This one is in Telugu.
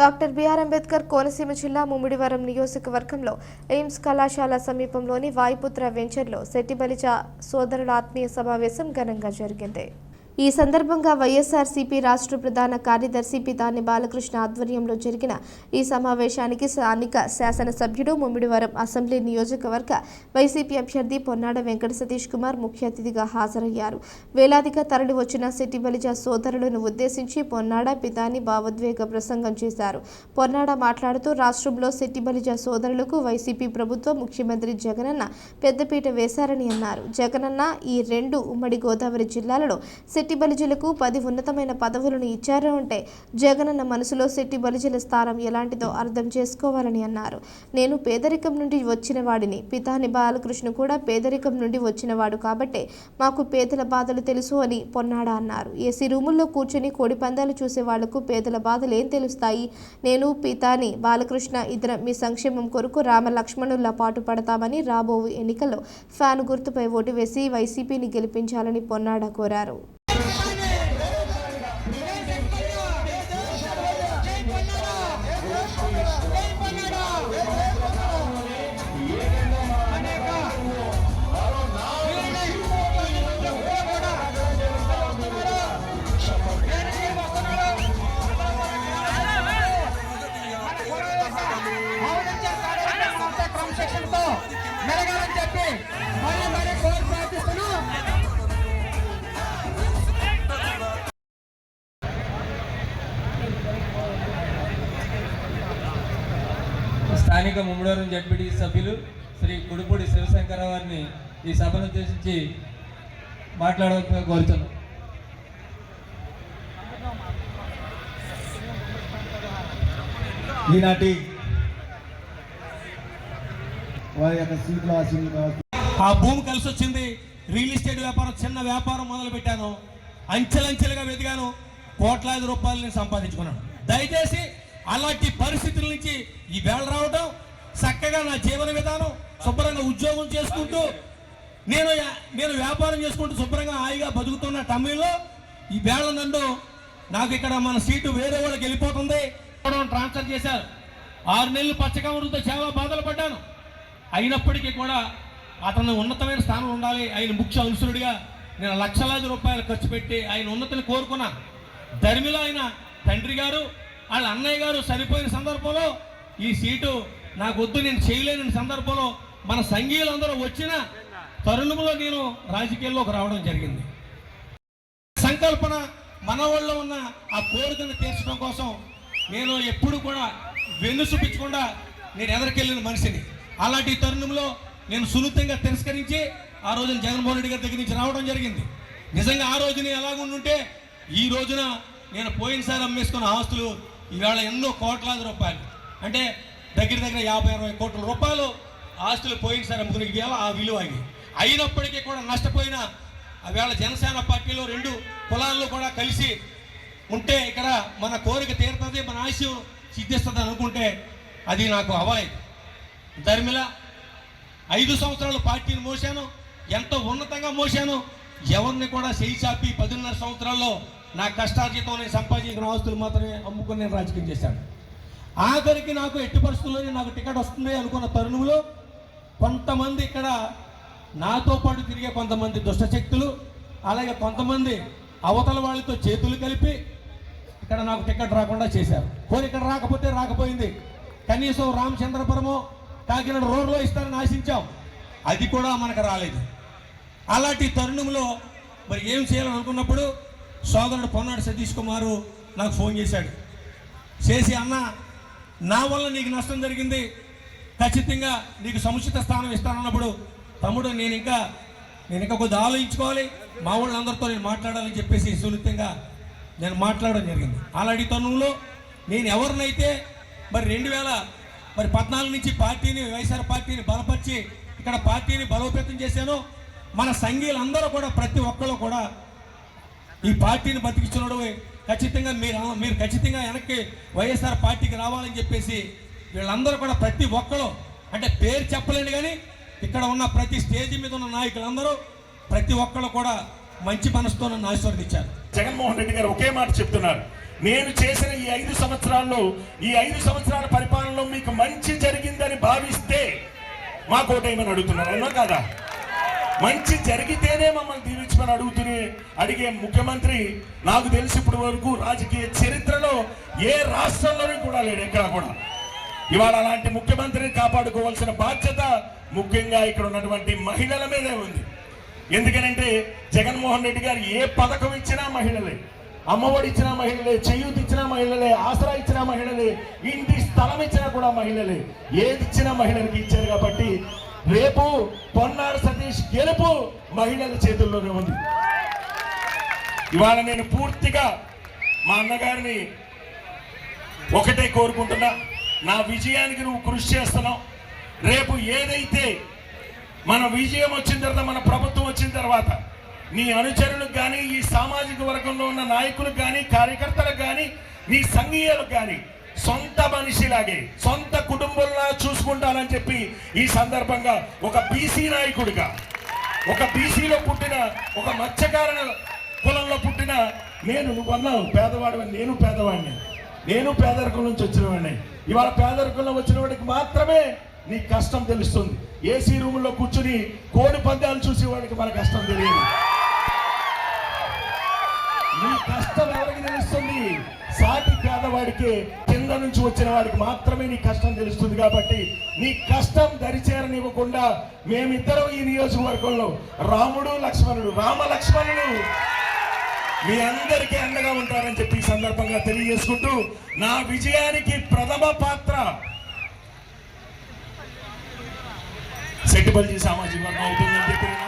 డాక్టర్ బిఆర్ అంబేద్కర్ కోనసీమ జిల్లా ముమ్మిడివరం నియోజకవర్గంలో ఎయిమ్స్ కళాశాల సమీపంలోని వాయుపుత్ర వెంచర్లో శెట్టిబలిజ సోదరుల ఆత్మీయ సమావేశం ఘనంగా జరిగింది. ఈ సందర్భంగా వైఎస్ఆర్సీపీ రాష్ట్ర ప్రధాన కార్యదర్శి పితాని బాలకృష్ణ ఆధ్వర్యంలో జరిగిన ఈ సమావేశానికి స్థానిక శాసనసభ్యుడు ముమ్మిడివరం అసెంబ్లీ నియోజకవర్గ వైసీపీ అభ్యర్థి పొన్నాడ వెంకట సతీష్ కుమార్ ముఖ్య అతిథిగా హాజరయ్యారు. వేలాదిగా తరలి వచ్చిన సిటీ బలిజ సోదరులను ఉద్దేశించి పొన్నాడ పితాని భావోద్వేగ ప్రసంగం చేశారు. పొన్నాడ మాట్లాడుతూ రాష్ట్రంలో సిటీ బలిజ సోదరులకు వైసీపీ ప్రభుత్వం ముఖ్యమంత్రి జగనన్న పెద్దపీట వేశారని అన్నారు. జగనన్న ఈ రెండు ఉమ్మడి గోదావరి జిల్లాలలో శెట్టి బలిజలకు పది ఉన్నతమైన పదవులను ఇచ్చారు అంటే జగనన్న మనసులో శెట్టి బలిజల స్థానం ఎలాంటిదో అర్థం చేసుకోవాలని అన్నారు. నేను పేదరికం నుండి వచ్చిన వాడిని. పితాని బాలకృష్ణ కూడా పేదరికం నుండి వచ్చినవాడు కాబట్టే మాకు పేదల బాధలు తెలుసు అని పొన్నాడా అన్నారు. ఏసీ రూముల్లో కూర్చొని కోడి పందాలు చూసే వాళ్ళకు పేదల బాధలు ఏం తెలుస్తాయి? నేను పితాని బాలకృష్ణ ఇద్దరం మీ సంక్షేమం కొరకు రామ లక్ష్మణుల్లా పాటు పడతామని రాబోవు ఎన్నికల్లో ఫ్యాన్ గుర్తుపై ఓటు వేసి వైసీపీని గెలిపించాలని పొన్నాడా కోరారు. స్థానిక ముమ్మడవరం జడ్పీటీ సభ్యులు శ్రీ కుడుపూడి శివశంకర వారిని ఈ సభను ఉద్దేశించి మాట్లాడవలసిందిగా కోరుతున్నాను ఈనాటి వారి యొక్క సీట్లు ఆ భూమి కలిసి వచ్చింది. రియల్ ఎస్టేట్ వ్యాపారం చిన్న వ్యాపారం మొదలు పెట్టాను అంచెలంచెలుగా వెతిగాను కోట్లాది రూపాయలు నేను సంపాదించుకున్నాను. దయచేసి అలాంటి పరిస్థితుల నుంచి ఈ వేళ రావడం చక్కగా నా జీవన విధానం శుభ్రంగా ఉద్యోగం చేసుకుంటూ నేను నేను వ్యాపారం చేసుకుంటూ శుభ్రంగా హాయిగా బతుకుతున్న టైంలో ఈ వేళ నన్ను నాకు ఇక్కడ మన సీటు వేరే వాళ్ళకి వెళ్ళిపోతుంది. ట్రాన్స్ఫర్ చేశారు. ఆరు నెలలు పచ్చకమరుతో చాలా బాధలు పడ్డాను. అయినప్పటికీ కూడా అతను ఉన్నతమైన స్థానం ఉండాలి. ఆయన ముఖ్య అనుసరుడిగా నేను లక్షలాది రూపాయలు ఖర్చు పెట్టి ఆయన ఉన్నతిని కోరుకున్నాను ధర్మిలో ఆయన తండ్రి గారు వాళ్ళ అన్నయ్య గారు సరిపోయిన సందర్భంలో ఈ సీటు నాకు వద్దు నేను చేయలేని సందర్భంలో మన సంఘీయులందరూ వచ్చిన తరుణంలో నేను రాజకీయాల్లోకి రావడం జరిగింది. సంకల్పన మన ఉన్న ఆ కోరికను తీర్చడం కోసం నేను ఎప్పుడు కూడా వెన్ను చూపించకుండా నేను ఎదరికెళ్ళిన మనిషిని. అలాంటి తరుణంలో నేను సున్నితంగా తిరస్కరించి ఆ రోజున జగన్మోహన్ రెడ్డి గారి దగ్గర నుంచి రావడం జరిగింది. నిజంగా ఆ రోజున ఎలాగుండుంటే ఈ రోజున నేను పోయినసారి అమ్మేసుకున్న ఆస్తులు ఈవేళ ఎన్నో కోట్లాది రూపాయలు. అంటే దగ్గర దగ్గర యాభై అరవై కోట్ల రూపాయలు ఆస్తులు పోయింది సార్ ముగ్గురికి ఆ విలువ అవి అయినప్పటికీ కూడా నష్టపోయిన ఆవేళ జనసేన పార్టీలో రెండు కులాల్లో కూడా కలిసి ఉంటే ఇక్కడ మన కోరిక తీరుతుంది మన ఆశయం సిద్ధిస్తుంది అనుకుంటే అది నాకు అవ్వలేదు ధర్మిల ఐదు సంవత్సరాలు పార్టీని మోసాను ఎంతో ఉన్నతంగా మోసాను ఎవరిని కూడా చేయి చాపి పదిన్నర సంవత్సరాల్లో నా కష్టార్జితం నేను సంపాదించిన ఆస్తులు మాత్రమే అమ్ముకుని నేను రాజకీయం చేశాను. ఆఖరికి నాకు ఎట్టి పరిస్థితుల్లోనే నాకు టికెట్ వస్తుంది అనుకున్న తరుణంలో కొంతమంది ఇక్కడ నాతో పాటు తిరిగే కొంతమంది దుష్టశక్తులు అలాగే కొంతమంది అవతల వాళ్ళతో చేతులు కలిపి ఇక్కడ నాకు టికెట్ రాకుండా చేశారు. పోనీ ఇక్కడ రాకపోతే రాకపోయింది. కనీసం రామచంద్రపురము కాకినాడ రోడ్లో ఇస్తారని ఆశించాం. అది కూడా మనకు రాలేదు. అలాంటి తరుణంలో మరి ఏం చేయాలని అనుకున్నప్పుడు సోదరుడు పొన్నాడు సతీష్ కుమారు నాకు ఫోన్ చేశాడు. చేసి అన్న నా వల్ల నీకు నష్టం జరిగింది. ఖచ్చితంగా నీకు సముచిత స్థానం ఇస్తానన్నప్పుడు తమ్ముడు నేను ఇంకా నేను ఇంకా కొద్దిగా ఆలోచించుకోవాలి. మా వాళ్ళందరితో నేను మాట్లాడాలని చెప్పేసి సున్నితంగా నేను మాట్లాడడం జరిగింది. అలాంటి తరుణంలో నేను ఎవరినైతే మరి రెండు వేల మరి పద్నాలుగు నుంచి పార్టీని వైఎస్ఆర్ పార్టీని బలపరిచి ఇక్కడ పార్టీని బలోపేతం చేశాను మన సంఘీయులందరూ కూడా ప్రతి ఒక్కళ్ళు కూడా ఈ పార్టీని బతికించున్నాడు ఖచ్చితంగా మీరు మీరు ఖచ్చితంగా వెనక్కి వైఎస్ఆర్ పార్టీకి రావాలని చెప్పేసి వీళ్ళందరూ కూడా ప్రతి ఒక్కరు అంటే పేరు చెప్పలేను కానీ ఇక్కడ ఉన్న ప్రతి స్టేజ్ మీద ఉన్న నాయకులందరూ ప్రతి ఒక్కరు కూడా మంచి మనసుతో నన్ను ఆశీర్వదించారు జగన్మోహన్ రెడ్డి గారు ఒకే మాట చెప్తున్నారు. నేను చేసిన ఈ ఐదు సంవత్సరాల్లో ఈ ఐదు సంవత్సరాల పరిపాలనలో మీకు మంచి జరిగిందని భావిస్తే మా కోటేమని అడుగుతున్నారు. అవునా కాదా? మంచి జరిగితేనే మమ్మల్ని దీవించమని అడుగుతూనే అడిగే ముఖ్యమంత్రి నాకు తెలిసి ఇప్పటి వరకు రాజకీయ చరిత్రలో ఏ రాష్ట్రంలోనూ కూడా లేడు ఎక్కడా కూడా. ఇవాళ అలాంటి ముఖ్యమంత్రిని కాపాడుకోవాల్సిన బాధ్యత ముఖ్యంగా ఇక్కడ ఉన్నటువంటి మహిళల మీదే ఉంది. ఎందుకనంటే జగన్మోహన్ రెడ్డి గారు ఏ పథకం ఇచ్చినా మహిళలే అమ్మఒడి ఇచ్చిన మహిళలే చేయూతి ఇచ్చిన మహిళలే ఆసరా ఇచ్చిన మహిళలే ఇంటి స్థలం ఇచ్చినా కూడా మహిళలే ఏది ఇచ్చినా మహిళలకి ఇచ్చారు కాబట్టి రేపు పొన్నాడు ఆంధ్రప్రదేశ్ గెలుపు మహిళల చేతుల్లోనే ఉంది. ఇవాళ నేను పూర్తిగా మా అన్నగారిని ఒకటే కోరుకుంటున్నా నా విజయానికి నువ్వు కృషి చేస్తున్నావు. రేపు ఏదైతే మన విజయం వచ్చిన తర్వాత మన ప్రభుత్వం వచ్చిన తర్వాత నీ అనుచరులకు కానీ ఈ సామాజిక వర్గంలో ఉన్న నాయకులకు కానీ కార్యకర్తలకు కానీ నీ సంఘీయులకు కానీ సొంత మనిషిలాగే సొంత కుటుంబ చూసుకుంటానని చెప్పి ఈ సందర్భంగా ఒక బీసీ నాయకుడిగా ఒక బీసీలో పుట్టిన ఒక మత్స్యకార కులంలో పుట్టిన నేను నువ్వు అన్నావు పేదవాడు నేను పేదవాడిని నేను పేదరికం నుంచి వచ్చినవాడిని. ఇవాళ పేదరికంలో వచ్చిన వాడికి మాత్రమే నీ కష్టం తెలుస్తుంది. ఏసీ రూముల్లో కూర్చుని కోడి పందాలు చూసేవాడికి మన కష్టం తెలియదు. నీ కష్టం ఎవరికి తెలుస్తుంది? సాటి పేదవాడికి కింద నుంచి వచ్చిన వాడికి మాత్రమే నీ కష్టం తెలుస్తుంది కాబట్టి నీ కష్టం దరిచేరనివ్వకుండా మేమిద్దరం ఈ నియోజకవర్గంలో రాముడు లక్ష్మణుడు రామ లక్ష్మణుడు మీ అందరికీ అండగా ఉంటారని చెప్పి ఈ సందర్భంగా తెలియజేసుకుంటూ నా విజయానికి ప్రథమ పాత్ర సెట్టిపల్లి సామాజిక వర్గం అవుతుందని చెప్పి